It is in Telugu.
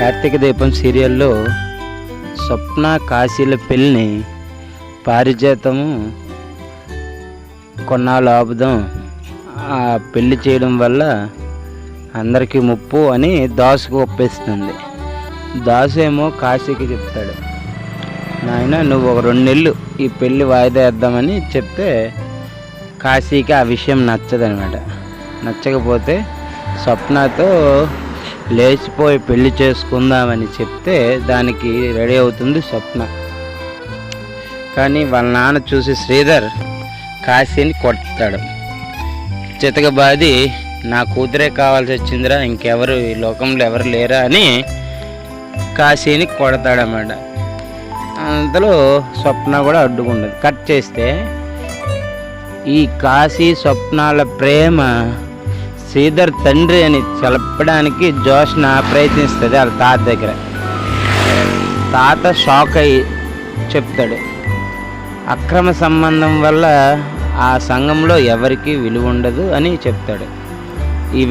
కార్తీక దీపం సీరియల్లో స్వప్న కాశీల పెళ్ళిని పారిజాతము కొన్నాళ్ళు ఆపుదాం. ఆ పెళ్ళి చేయడం వల్ల అందరికీ ముప్పు అని దాసుకు ఒప్పేస్తుంది. దాసు ఏమో కాశీకి చెప్తాడు. నాయన నువ్వు ఒక రెండు నెలలు ఈ పెళ్ళి వాయిదా వేద్దామని చెప్తే కాశీకి ఆ విషయం నచ్చదనమాట. నచ్చకపోతే స్వప్నతో లేచిపోయి పెళ్ళి చేసుకుందామని చెప్తే దానికి రెడీ అవుతుంది స్వప్న. కానీ వాళ్ళ నాన్న చూసి శ్రీధర్ కాశీని కొడతాడు. చితకబాది నా కూతురే కావాల్సి వచ్చిందిరా ఇంకెవరు ఈ లోకంలో ఎవరు లేరా అని కాశీని కొడతాడన్నమాట. అంతలో స్వప్న కూడా అడ్డుకుండదు కట్ చేస్తే ఈ కాశీ స్వప్నాల ప్రేమ శ్రీధర్ తండ్రి అని చెప్పడానికి జోష్న ప్రయత్నిస్తుంది వాళ్ళ తాత దగ్గర. తాత షాక్ అయ్యి చెప్తాడు అక్రమ సంబంధం వల్ల ఆ సంఘంలో ఎవరికీ విలువ ఉండదు అని చెప్తాడు. ఈ